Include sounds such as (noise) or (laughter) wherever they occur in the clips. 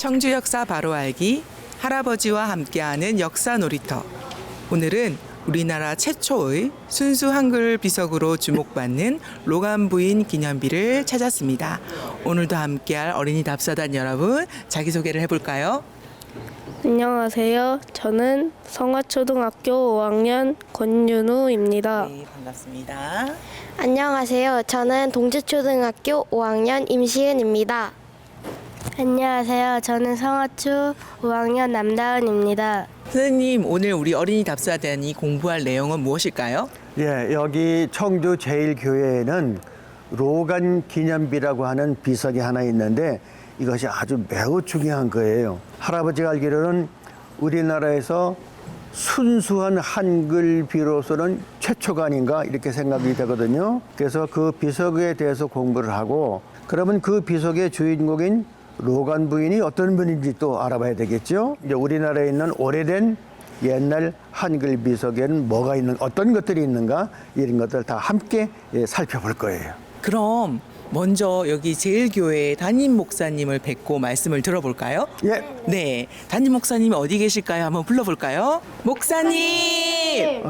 청주 역사 바로 알기 할아버지와 함께하는 역사 놀이터. 오늘은 우리나라 최초의 순수 한글 비석으로 주목받는 로간 부인 기념비를 찾았습니다. 오늘도 함께할 어린이 답사단 여러분 자기소개를 해볼까요? 안녕하세요. 저는 성화초등학교 5학년 권윤우입니다. 네, 반갑습니다. 안녕하세요. 저는 동지초등학교 5학년 임시은입니다. 안녕하세요. 저는 성화초 5학년 남다은입니다. 선생님, 오늘 우리 어린이 답사단이 공부할 내용은 무엇일까요? 예, 여기 청주 제일교회에는 로간 기념비라고 하는 비석이 하나 있는데 이것이 아주 매우 중요한 거예요. 할아버지가 알기로는 우리나라에서 순수한 한글 비로서는 최초가 아닌가 이렇게 생각이 되거든요. 그래서 그 비석에 대해서 공부를 하고 그러면 그 비석의 주인공인 로간 부인이 어떤 분인지 또 알아봐야 되겠죠. 이제 우리나라에 있는 오래된 옛날 한글 비석에는 뭐가 있는 어떤 것들이 있는가 이런 것들 다 함께 예, 살펴볼 거예요. 그럼 먼저 여기 제일교회 담임 목사님을 뵙고 말씀을 들어볼까요? 예, 네, 담임 목사님이 어디 계실까요? 한번 불러볼까요? 목사님!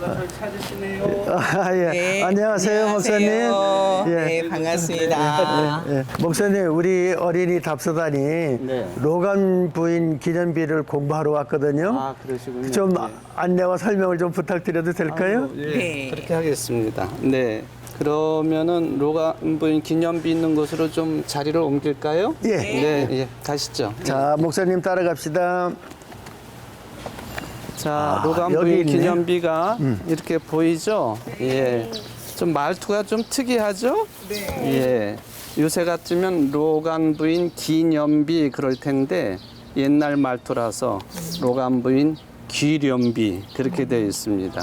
아, 예. 네, 안녕하세요, 목사님. 안녕하세요. 예. 네, 반갑습니다. 예. 목사님, 우리 어린이 답사단이 네. 로간 부인 기념비를 공부하러 왔거든요. 아, 그러시군요. 좀 네. 안내와 설명을 좀 부탁드려도 될까요? 아유, 예, 네. 그렇게 하겠습니다. 네. 그러면은 로간 부인 기념비 있는 곳으로 좀 자리를 옮길까요? 예. 네, 예. 가시죠. 자, 목사님 따라갑시다. 자, 아, 로간 여기 부인 있네. 기념비가 이렇게 보이죠? 예. 좀 말투가 좀 특이하죠? 예. 요새 같으면 로간 부인 기념비 그럴 텐데 옛날 말투라서 로간 부인 기념비 그렇게 되어 있습니다.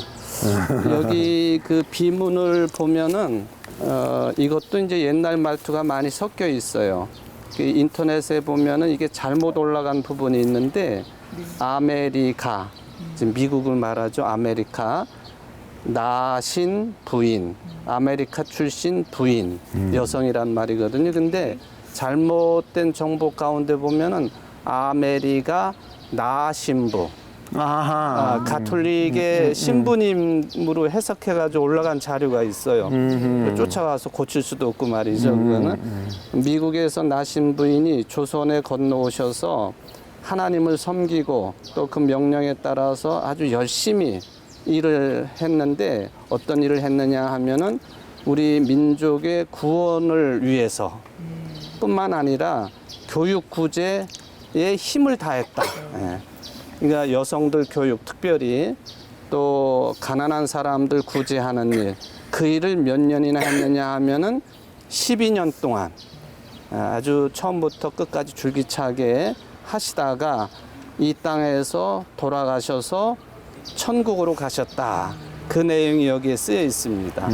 여기 그 비문을 보면은 어, 이것도 이제 옛날 말투가 많이 섞여 있어요. 그 인터넷에 보면은 이게 잘못 올라간 부분이 있는데 아메리카 지금 미국을 말하죠. 아메리카. 나신 부인. 아메리카 출신 부인. 여성이란 말이거든요. 근데 잘못된 정보 가운데 보면은 아메리카 나신부. 아하. 아, 가톨릭의 신부님으로 해석해가지고 올라간 자료가 있어요. 쫓아와서 고칠 수도 없고 말이죠. 그거는. 미국에서 나신 부인이 조선에 건너오셔서 하나님을 섬기고 또 그 명령에 따라서 아주 열심히 일을 했는데 어떤 일을 했느냐 하면은 우리 민족의 구원을 위해서 뿐만 아니라 교육 구제에 힘을 다했다. 예. 그러니까 여성들 교육 특별히 또 가난한 사람들 구제하는 일 그 일을 몇 년이나 했느냐 하면은 12년 동안 아주 처음부터 끝까지 줄기차게 하시다가 이 땅에서 돌아가셔서 천국으로 가셨다. 그 내용이 여기에 쓰여 있습니다.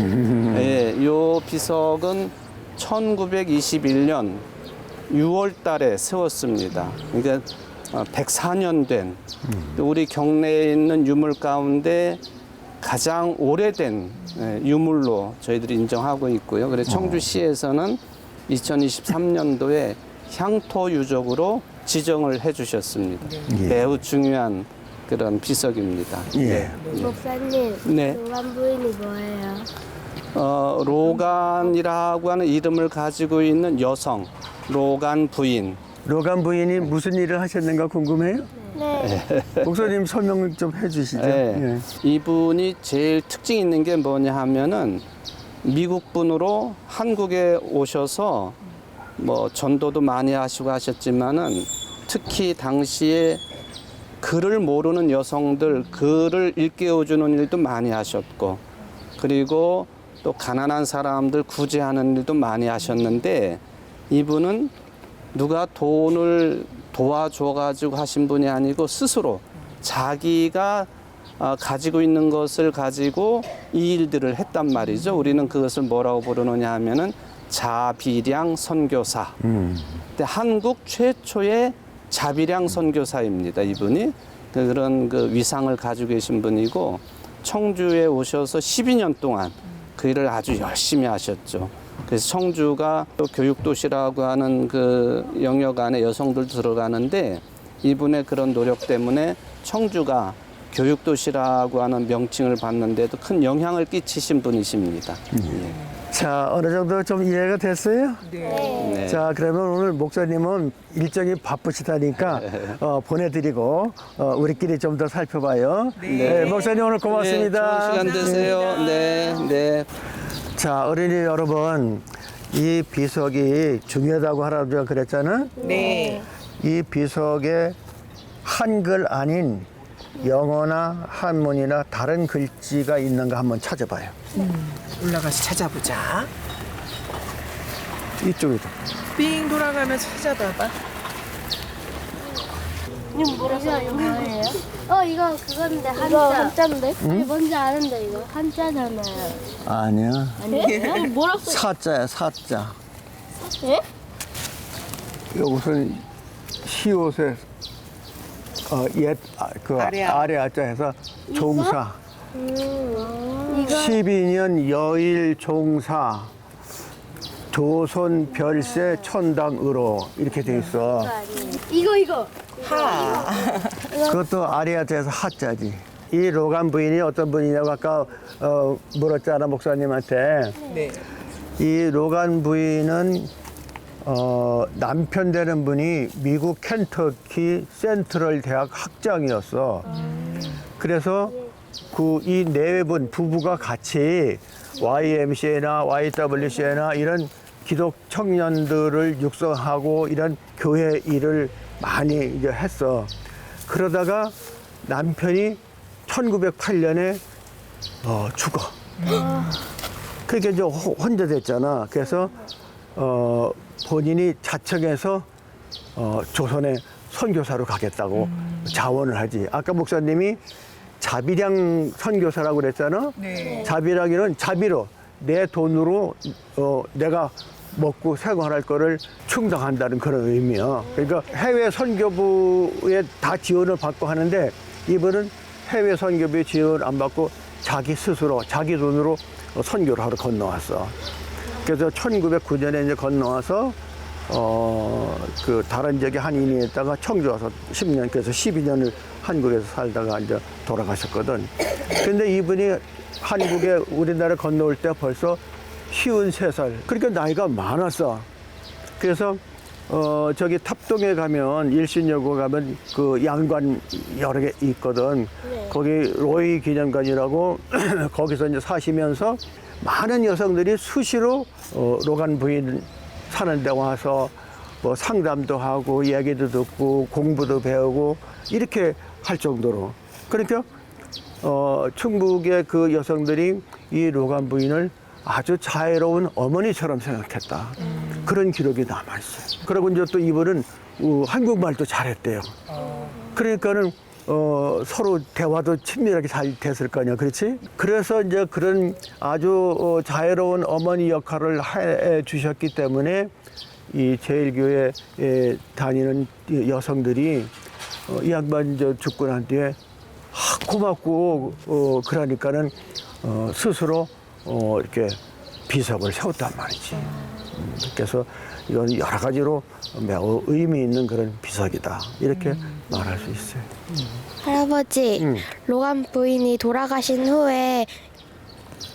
예, 요 비석은 1921년 6월 달에 세웠습니다. 그러니까 104년 된 우리 경내에 있는 유물 가운데 가장 오래된 예, 유물로 저희들이 인정하고 있고요. 그래서 청주시에서는 2023년도에 향토 유적으로 지정을 해 주셨습니다. 예. 매우 중요한 그런 비석입니다. 예. 목사님, 네. 로간 부인이 뭐예요? 어, 로간이라고 하는 이름을 가지고 있는 여성, 로간 부인. 로간 부인이 무슨 일을 하셨는가 궁금해요? 네. (laughs) 목사님 설명 좀 해주시죠. 예. 예. 이분이 제일 특징 있는 게 뭐냐 하면은 미국 분으로 한국에 오셔서 뭐 전도도 많이 하시고 하셨지만은 특히 당시에 글을 모르는 여성들 글을 일깨워주는 일도 많이 하셨고 그리고 또 가난한 사람들 구제하는 일도 많이 하셨는데 이분은 누가 돈을 도와줘 가지고 하신 분이 아니고 스스로 자기가 어, 가지고 있는 것을 가지고 이 일들을 했단 말이죠. 우리는 그것을 뭐라고 부르느냐 하면은 자비량 선교사. 근데 한국 최초의 자비량 선교사입니다. 이분이 그- 그런 그 위상을 가지고 계신 분이고 청주에 오셔서 12년 동안 그 일을 아주 열심히 하셨죠. 그래서 청주가 또 교육도시라고 하는 그 영역 안에 여성들 들어가는데 이분의 그런 노력 때문에 청주가 교육도시라고 하는 명칭을 받는데도 큰 영향을 끼치신 분이십니다. 자, 어느 정도 좀 이해가 됐어요? 네. 자, 그러면 오늘 목사님은 일정이 바쁘시다니까 어, 보내드리고 어, 우리끼리 좀 더 살펴봐요. 네. 목사님 오늘 고맙습니다. 네, 좋은 시간 되세요. 네, 네. 자, 어린이 여러분, 이 비석이 중요하다고 할아버지가 그랬잖아. 네. 이 비석에 한글 아닌 영어나 한문이나 다른 글씨가 있는가 한번 찾아봐요. 올라가서 찾아보자. 이쪽에도. 삥 돌아가면서 찾아봐봐. 이거 뭐예요? 어 이거 그건데 한자. 이거 한자인데? 이게 뭔지 아는데 이거 한자잖아요. 아니야. 아니에요? 뭐라고? 사자야, 사자. 예? 이것은 시옷에 어, 옛, 아, 그 아래 아래, 아. 아자에서 종사. 이거 12년 여일 종사. 조선 별세 천당으로 이렇게 돼 있어. 이거 이거. 하. 그것도 아리아트에서 하자지. 이 로간 부인이 어떤 분이냐고 아까 어, 물었잖아 목사님한테. 네. 이 로간 부인은 어, 남편 되는 분이 미국 켄터키 센트럴 대학 학장이었어. 그래서 그 이 네분 부부가 같이 YMCA나 YWCA나 이런 기독 청년들을 육성하고 이런 교회 일을 많이 이제 했어. 그러다가 남편이 1908년에 어, 죽어. 그렇게 이제 호- 혼자 됐잖아. 그래서 어, 본인이 자청해서 어, 조선에 선교사로 가겠다고 자원을 하지. 아까 목사님이 자비량 선교사라고 그랬잖아. 네. 자비량이는 자비로 내 돈으로 어, 내가 먹고 생활할 거를 충당한다는 그런 의미야. 그러니까 해외 선교부에 다 지원을 받고 하는데 이분은 해외 선교부 지원 안 받고 자기 스스로 자기 돈으로 어, 선교를 하러 건너왔어. 그래서 1909년에 이제 건너와서 어, 그 다른 지역에 한인이 있다가 청주 와서 10년, 그래서 12년을 한국에서 살다가 이제 돌아가셨거든. 근데 이분이 한국에 우리나라 건너올 때 벌써 쉬운 세살 그러니까 나이가 많았어. 그래서 어 저기 탑동에 가면 일신여고 가면 그 양관 여러 개 있거든. 거기 로이 기념관이라고 (clears throat) 거기서 이제 사시면서 많은 여성들이 수시로 어 로간 부인 사는 데 와서 뭐 상담도 하고 얘기도 듣고 공부도 배우고 이렇게 할 정도로 그러니까 어, 충북의 그 여성들이 이 로간 부인을 아주 자애로운 어머니처럼 생각했다. 그런 기록이 남아있어요. 그리고 이제 또 이분은 어, 한국말도 잘했대요. 그러니까는 어, 서로 대화도 친밀하게 잘 됐을 거 아니야. 그렇지? 그래서 이제 그런 아주 어, 자애로운 어머니 역할을 해 주셨기 때문에 이 제일교회 에 다니는 이 여성들이 어, 이 양반 저 죽고 난 뒤에 아, 고맙고 어, 그러니까는 어, 스스로 어, 이렇게 비석을 세웠단 말이지. 음, 그래서 이건 여러 가지로 매우 의미 있는 그런 비석이다. 이렇게 말할 수 있어요. 할아버지, 응. 로간 부인이 돌아가신 후에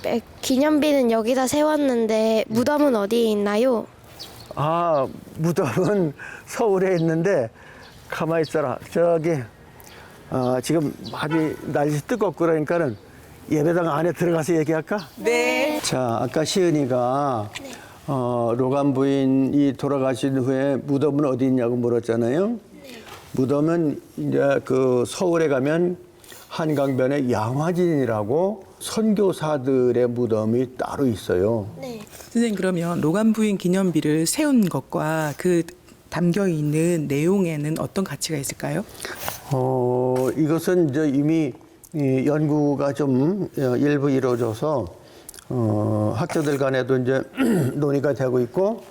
에, 기념비는 여기다 세웠는데 무덤은 어디에 있나요? 아, 무덤은 (laughs) 서울에 있는데 가만히 있어라. 저기 어, 지금 많이 날씨 뜨겁고 그러니까는 예배당 안에 들어가서 얘기할까? 네. 자, 아까 시은이가 어, 로간 부인이 돌아가신 후에 무덤은 어디 있냐고 물었잖아요. 무덤은 이제 그 서울에 가면 한강변에 양화진이라고 선교사들의 무덤이 따로 있어요. 네. 선생님 그러면 로간 부인 기념비를 세운 것과 그 담겨 있는 내용에는 어떤 가치가 있을까요? 어, 이것은 이제 이미 이 연구가 좀 어, 일부 이루어져서 어, 학자들 간에도 이제 (clears throat) 논의가 되고 있고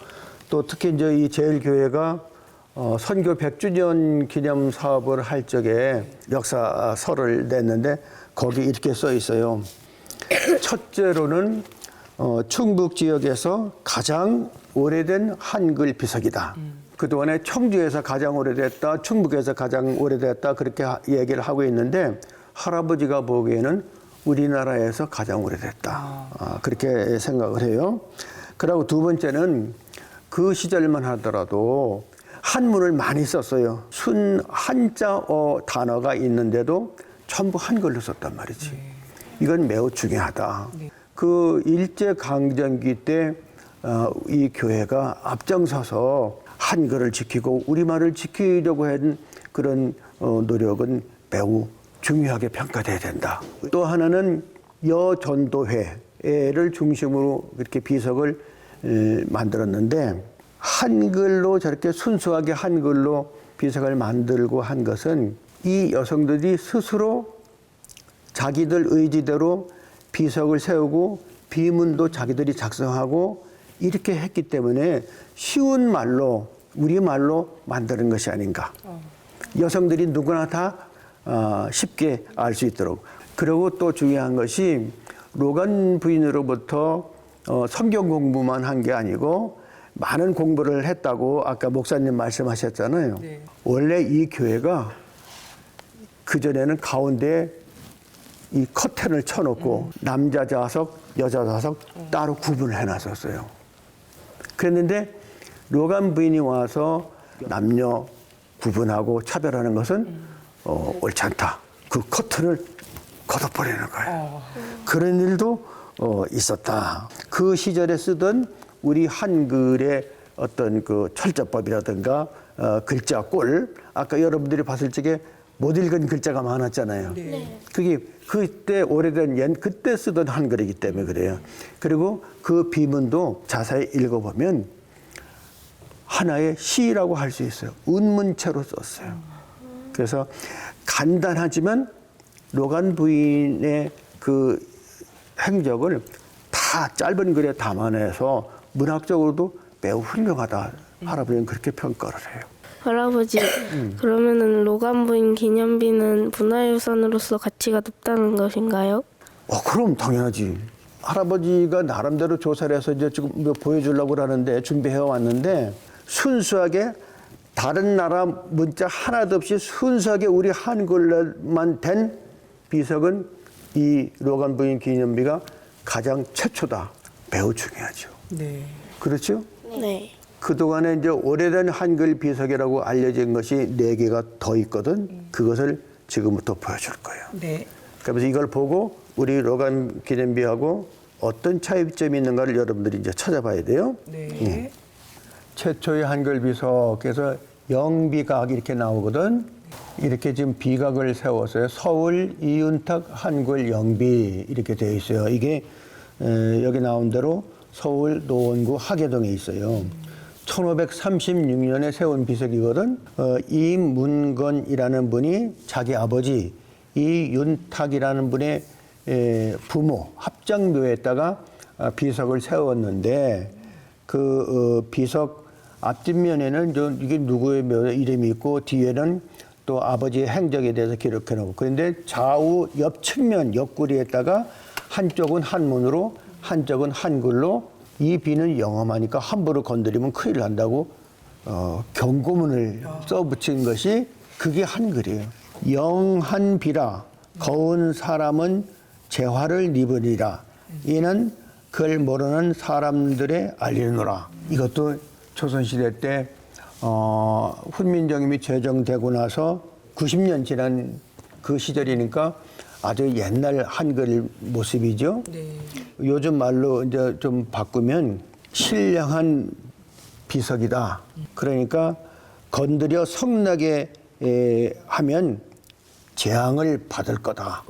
또 특히 이제 이 제일교회가 어, 선교 100주년 기념 사업을 할 적에 역사서를 냈는데 거기 이렇게 써 있어요. 첫째로는 어, 충북 지역에서 가장 오래된 한글 비석이다. 그동안에 청주에서 가장 오래됐다, 충북에서 가장 오래됐다 그렇게 하- 얘기를 하고 있는데 할아버지가 보기에는 우리나라에서 가장 오래됐다. 아, 그렇게 생각을 해요. 그리고 두 번째는 그 시절만 하더라도 한문을 많이 썼어요. 순 한자어 단어가 있는데도 전부 한글로 썼단 말이지. 이건 매우 중요하다. 그 일제 강점기 때 어, 이 교회가 앞장서서 한글을 지키고 우리말을 지키려고 한 그런 어, 노력은 매우 중요하게 평가돼야 된다. 또 하나는 여전도회를 중심으로 이렇게 비석을 에, 만들었는데 한글로 저렇게 순수하게 한글로 비석을 만들고 한 것은 이 여성들이 스스로 자기들 의지대로 비석을 세우고 비문도 자기들이 작성하고 이렇게 했기 때문에 쉬운 말로 우리 말로 만드는 것이 아닌가. 여성들이 누구나 다 어, 쉽게 알 수 있도록. 그리고 또 중요한 것이 로간 부인으로부터 어, 성경 공부만 한 게 아니고 많은 공부를 했다고 아까 목사님 말씀하셨잖아요. 네. 원래 이 교회가 그전에는 가운데 이 커튼을 쳐놓고 남자 좌석, 여자 좌석 따로 구분을 해놨었어요. 그랬는데 로간 부인이 와서 남녀 구분하고 차별하는 것은 어, 옳지 않다. 그 커튼을 걷어버리는 거예요. 그런 일도 어, 있었다. 그 시절에 쓰던 우리 한글의 어떤 그 철자법이라든가 어, 글자 꼴 아까 여러분들이 봤을 적에 못 읽은 글자가 많았잖아요. 그게 그때 오래된 옛 그때 쓰던 한글이기 때문에 그래요. 그리고 그 비문도 자세히 읽어보면 하나의 시라고 할 수 있어요. 운문체로 썼어요. 그래서 간단하지만 로간 부인의 그 행적을 다 짧은 글에 담아내서 문학적으로도 매우 훌륭하다. 할아버지는 그렇게 평가를 해요. 할아버지, 그러면은 로간 부인 기념비는 문화유산으로서 가치가 높다는 것인가요? 어, 그럼 당연하지. 할아버지가 나름대로 조사를 해서 이제 지금 뭐 보여주려고 하는데 준비해 왔는데 순수하게 다른 나라 문자 하나도 없이 순수하게 우리 한글로만 된 비석은 이 로간 부인 기념비가 가장 최초다. 매우 중요하죠. 네. 그렇죠? 네. 그동안에 이제 오래된 한글 비석이라고 알려진 것이 네 개가 더 있거든. 그것을 지금부터 보여줄 거예요. 네. 그래서 이걸 보고 우리 로간 기념비하고 어떤 차이점이 있는가를 여러분들이 이제 찾아봐야 돼요. 네. 최초의 한글 비석에서 영비각 이렇게 나오거든. 이렇게 지금 비각을 세워서요. 서울 이윤탁 한글 영비 이렇게 되어 있어요. 이게 에, 여기 나온 대로 서울 노원구 하계동에 있어요. 1536년에 세운 비석이거든. 어, 이문건이라는 분이 자기 아버지 이윤탁이라는 분의 에, 부모 합장묘에다가 아, 비석을 세웠는데 그 어, 비석 앞뒷면에는 저 이게 누구의 묘 이름이 있고 뒤에는 또 아버지의 행적에 대해서 기록해 놓고 그런데 좌우 옆 측면 옆구리에다가 한쪽은 한문으로 한쪽은 한글로 이 비는 영험하니까 함부로 건드리면 큰일 난다고 어, 경고문을 써 붙인 것이 그게 한글이에요. 영한 비라 거운 사람은 재화를 입으리라. 이는 그걸 모르는 사람들의 알리노라. 이것도 조선시대 때 어, 훈민정음이 제정되고 나서 90년 지난 그 시절이니까 아주 옛날 한글 모습이죠. 네. 요즘 말로 이제 좀 바꾸면 신령한 비석이다. 그러니까 건드려 성나게 에, 하면 재앙을 받을 거다.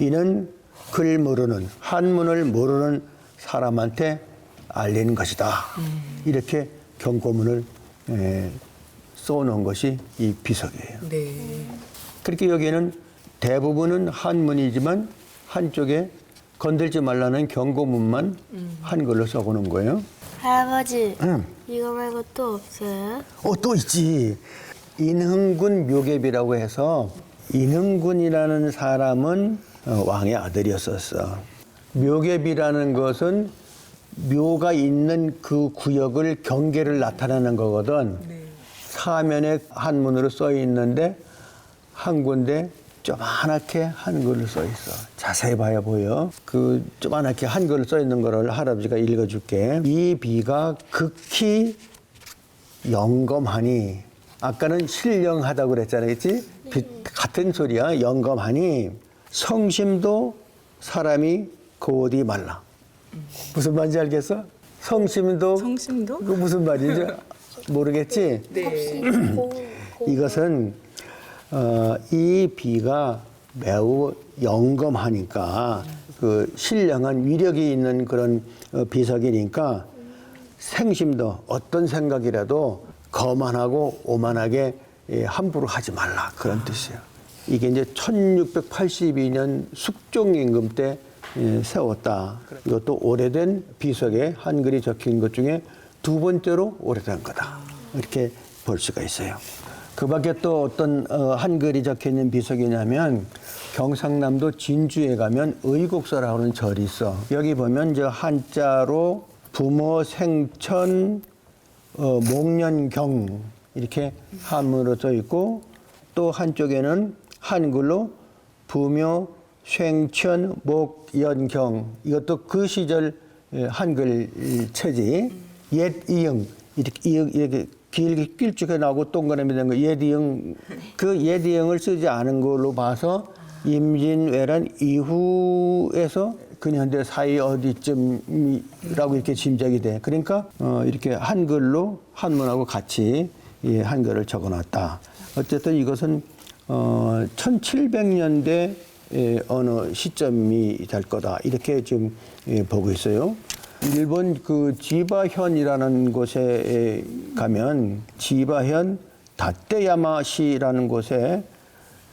이는 글 모르는 한문을 모르는 사람한테 알리는 것이다. 이렇게 경고문을 에, 써놓은 것이 이 비석이에요. 네. 그렇게 여기에는 대부분은 한문이지만 한쪽에 건들지 말라는 경고문만 한글로 써보는 거예요. 할아버지, 응. 이거 말고 또 없어요? 어, 또 있지. 인흥군 묘계비라고 해서 인흥군이라는 사람은 어, 왕의 아들이었었어. 묘계비라는 것은 묘가 있는 그 구역을 경계를 나타내는 거거든. 사면에 한문으로 써 있는데 한 군데 조그맣게 한글로 써 있어. 자세히 봐야 보여. 그 조그맣게 한글로 써 있는 거를 할아버지가 읽어줄게. 이 비가 극히 영검하니 아까는 신령하다고 그랬잖아요, 그렇지? 비- 같은 소리야. 영검하니 성심도 사람이 곧이 말라. 무슨 말인지 알겠어? 성심도 성심도? 그 무슨 말이죠? (laughs) 모르겠지? 네. (clears throat) 이것은 어, 이 비가 매우 영검하니까 그 신령한 위력이 있는 그런 어, 비석이니까 생심도 어떤 생각이라도 거만하고 오만하게 예, 함부로 하지 말라 그런 뜻이에요. 이게 이제 1682년 숙종 임금 때 예, 세웠다. 이것도 오래된 비석에 한글이 적힌 것 중에 두 번째로 오래된 거다. 이렇게 볼 수가 있어요. 그 밖에 또 어떤 어, 한글이 적혀 있는 비석이냐면 경상남도 진주에 가면 의곡사라고 하는 절이 있어. 여기 보면 저 한자로 부모 생천 어, 목련경 이렇게 한문으로 써 있고 또 한쪽에는 한글로 부묘 쉥천 목연경 이것도 그 시절 예, 한글 체지 옛 이응 이렇게 이렇게 길게 길쭉해 나오고 동그라미 된거옛 이응 그옛 이응을 쓰지 않은 걸로 봐서 임진왜란 이후에서 근현대 사이 어디쯤이라고 이렇게 짐작이 돼. 그러니까 어, 이렇게 한글로 한문하고 같이 이 한글을 적어놨다. 어쨌든 이것은 어, 1700년대 어느 시점이 될 거다 이렇게 지금 예, 보고 있어요. 일본 그 지바현이라는 곳에 가면 지바현 다떼야마시라는 곳에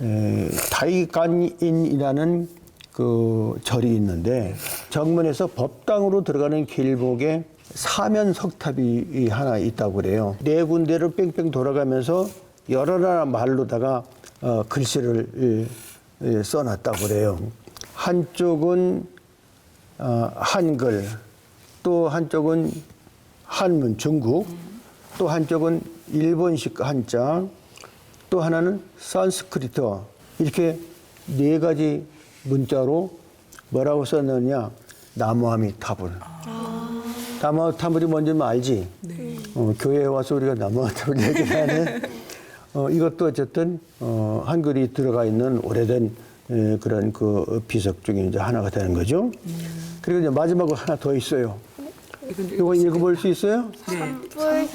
에, 다이간인이라는 그 절이 있는데 정문에서 법당으로 들어가는 길목에 사면 석탑이 하나 있다고 그래요. 네 군데를 뺑뺑 돌아가면서 여러 나라 말로다가 어, 글씨를 써놨다고 그래요. 한쪽은 어, 한글, 또 한쪽은 한문 중국, 또 한쪽은 일본식 한자, 또 하나는 산스크리트 이렇게 네 가지 문자로 뭐라고 썼느냐 나무아미 타불. 나무아미 타불이 뭔지 알지? 어, 교회에 와서 우리가 나무아미 타불 (laughs) 얘기하는 어, 이것도 어쨌든 어, 한글이 들어가 있는 오래된 에, 그런 그 비석 중에 이제 하나가 되는 거죠. 그리고 이제 마지막으로 하나 더 있어요. 이거 읽어볼 수 있어요?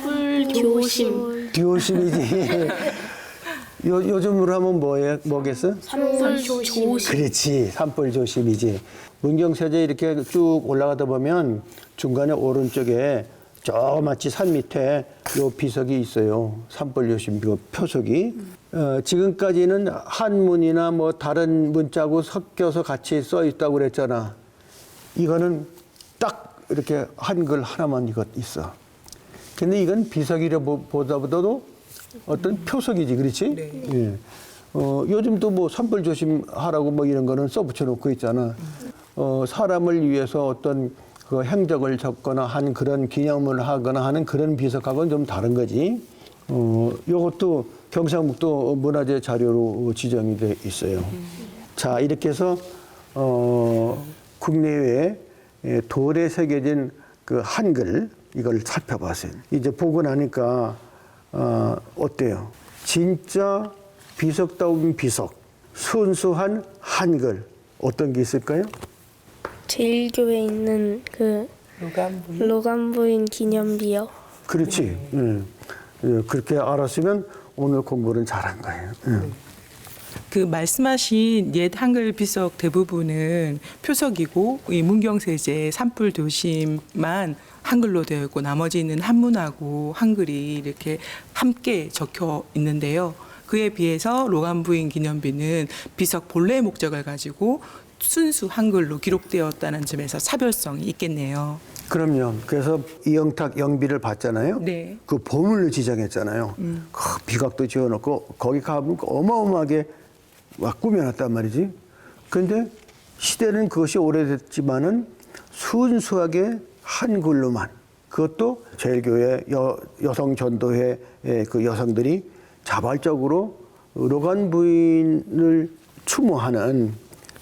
불교심. 디오심이지. (laughs) 요, 요즘으로 하면 뭐예, 뭐겠어? 산불조심. 그렇지. 산불 조심이지. 문경세제 이렇게 쭉 올라가다 보면 중간에 오른쪽에 저 마치 산 밑에 요 비석이 있어요. 산불 조심 그 표석이. 어, 지금까지는 한문이나 뭐 다른 문자하고 섞여서 같이 써 있다고 그랬잖아. 이거는 딱 이렇게 한글 하나만 이것 있어. 근데 이건 비석이라 보다보다도 어떤 표석이지, 그렇지? 예. 어, 요즘도 뭐 산불 조심하라고 뭐 이런 거는 써 붙여 놓고 있잖아. 어, 사람을 위해서 어떤 그 행적을 적거나 한 그런 기념을 하거나 하는 그런 비석하고는 좀 다른 거지. 어, 요것도 경상북도 문화재 자료로 지정이 돼 있어요. 자, 이렇게 해서, 어, 국내외에 예, 돌에 새겨진 그 한글, 이걸 살펴봤어요. 이제 보고 나니까, 어, 어때요? 진짜 비석다운 비석, 순수한 한글, 어떤 게 있을까요? 제일교에 있는 그 로감부인 로감부인 기념비요. 그렇지. 예. 예, 그렇게 알았으면 오늘 공부는 잘한 거예요. 예. 그 말씀하신 옛 한글 비석 대부분은 표석이고 이 문경세제 산불 도심만 한글로 되어 있고 나머지는 한문하고 한글이 이렇게 함께 적혀 있는데요. 그에 비해서 로감부인 기념비는 비석 본래의 목적을 가지고 순수 한글로 기록되었다는 점에서 차별성이 있겠네요. 그럼요. 그래서 이영탁 영비를 봤잖아요. 네. 그 보물로 지정했잖아요. 그 비각도 지어놓고 거기 가면 어마어마하게 막 꾸며놨단 말이지. 근데 시대는 그것이 오래됐지만은 순수하게 한글로만 그것도 제일교회 여, 여성 전도회 그 여성들이 자발적으로 로간 부인을 추모하는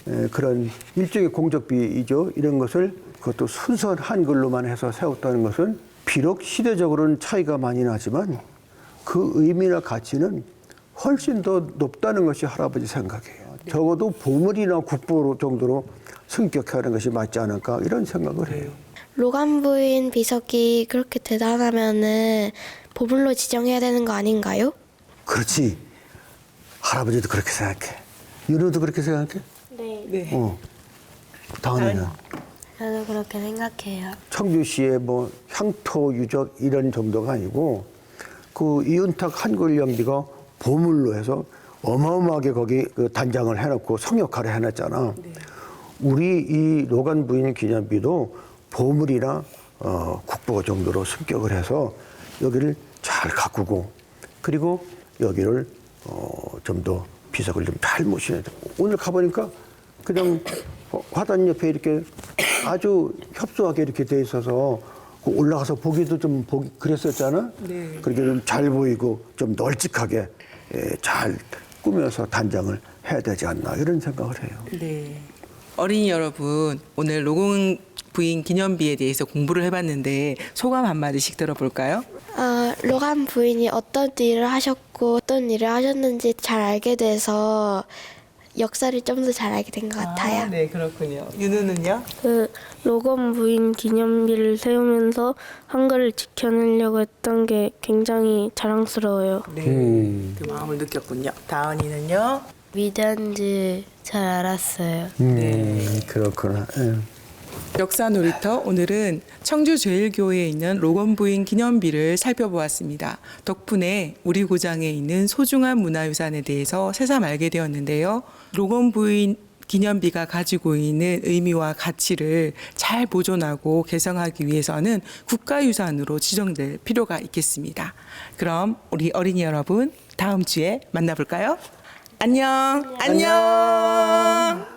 에, 그런 일종의 공적비이죠. 이런 것을 그것도 순수한 한글로만 해서 세웠다는 것은 비록 시대적으로는 차이가 많이 나지만 그 의미나 가치는 훨씬 더 높다는 것이 할아버지 생각이에요. 적어도 보물이나 국보 정도로 승격하는 것이 맞지 않을까 이런 생각을 해요. 로간 부인 비석이 그렇게 대단하면은 보물로 지정해야 되는 거 아닌가요? 그렇지. 할아버지도 그렇게 생각해. 윤호도 그렇게 생각해? 네. 네. 어. 다은이는 저도 그렇게 생각해요. 청주시의 뭐 향토 유적 이런 정도가 아니고 그 이윤탁 한글 연비가 보물로 해서 어마어마하게 거기 그 단장을 해놓고 성역화를 해놨잖아. 우리 이 로간 부인 기념비도 보물이나 어, 국보 정도로 승격을 해서 여기를 잘 가꾸고 그리고 여기를 어, 좀 더 비석을 좀 잘 모시는 오늘 가보니까 그냥 어, 화단 옆에 이렇게 아주 협소하게 이렇게 돼 있어서 그 올라가서 보기도 좀 보기 그랬었잖아. 네. 그렇게 좀 잘 보이고 좀 널찍하게 예, 잘 꾸며서 단장을 해야 되지 않나 이런 생각을 해요. 네. 어린이 여러분, 오늘 로건 부인 기념비에 대해서 공부를 해봤는데 소감 한마디씩 들어볼까요? 어, 로간 부인이 어떤 일을 하셨고 어떤 일을 하셨는지 잘 알게 돼서 역사를 좀 더 잘 알게 된 것 같아요. 네, 그렇군요. 윤우는요? 그 로건 부인 기념비를 세우면서 한글을 지켜내려고 했던 게 굉장히 자랑스러워요. 네. 음. 그 마음을 느꼈군요. 다은이는요? 위대한지 잘 알았어요. 음, 그렇구나. 예. 역사 놀이터 오늘은 청주 제일교회에 있는 로건 부인 기념비를 살펴보았습니다. 덕분에 우리 고장에 있는 소중한 문화유산에 대해서 새삼 알게 되었는데요. 로건 부인 기념비가 가지고 있는 의미와 가치를 잘 보존하고 개성하기 위해서는 국가유산으로 지정될 필요가 있겠습니다. 그럼 우리 어린이 여러분 다음 주에 만나볼까요? 안녕. 안녕.